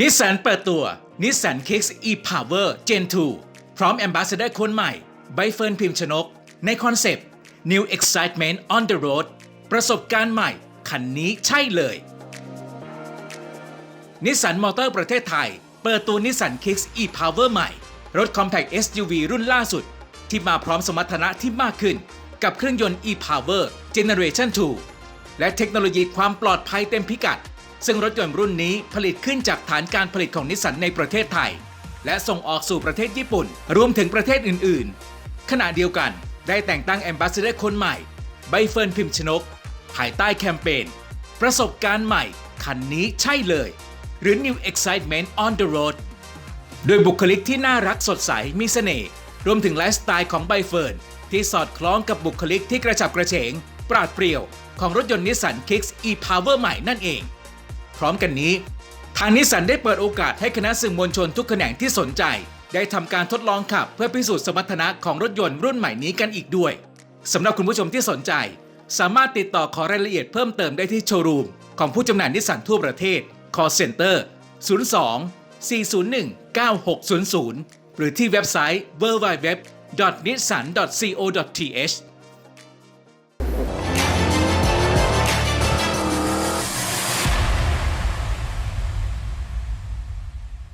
นิสสันเปิดตัว Nissan Kicks e-Power Gen 2 พร้อม Ambassador คนใหม่ ใบเฟิร์นพิมพ์ชนก ในคอนเซปต์ New Excitement on the Road ประสบการณ์ใหม่ คันนี้ใช่เลยนิสสันมอเตอร์ประเทศไทย เปิดตัว Nissan Kicks e-Power ใหม่ รถ Compact SUV รุ่นล่าสุด ที่มาพร้อมสมรรถนะที่มากขึ้น กับเครื่องยนต์ e-Power Generation 2 และเทคโนโลยีความปลอดภัยเต็มพิกัด ซึ่งรถยนต์รุ่นนี้ผลิตขึ้นจากฐานการผลิตของนิสสันในประเทศไทย และส่งออกสู่ประเทศญี่ปุ่น รวมถึงประเทศอื่น ๆ ขณะเดียวกันได้แต่งตั้งแอมบาสเดอร์คนใหม่ ใบเฟิร์นพิมพ์ชนก ภายใต้แคมเปญประสบการณ์ใหม่ คันนี้ใช่เลย หรือ New Excitement on the Road โดยบุคลิกที่น่ารักสดใสมีเสน่ห์รวมถึงไลฟ์สไตล์ของใบเฟิร์นที่สอดคล้องกับบุคลิกที่กระฉับกระเฉง ปราดเปรียวของรถยนต์นิสสัน Kicks e-Power ใหม่นั่นเอง พร้อมกันนี้ ทางนิสสันได้เปิดโอกาสให้คณะสื่อมวลชนทุกแขนงที่สนใจ ได้ทำการทดลองขับ เพื่อพิสูจน์สมรรถนะของรถยนต์รุ่นใหม่นี้กันอีกด้วยสำหรับคุณผู้ชมที่สนใจ สามารถติดต่อขอรายละเอียดเพิ่มเติมได้ที่โชว์รูม ของผู้จำหน่ายนิสสันทั่วประเทศ call center 02 401 9600 หรือที่เว็บไซต์ www.nissan.co.th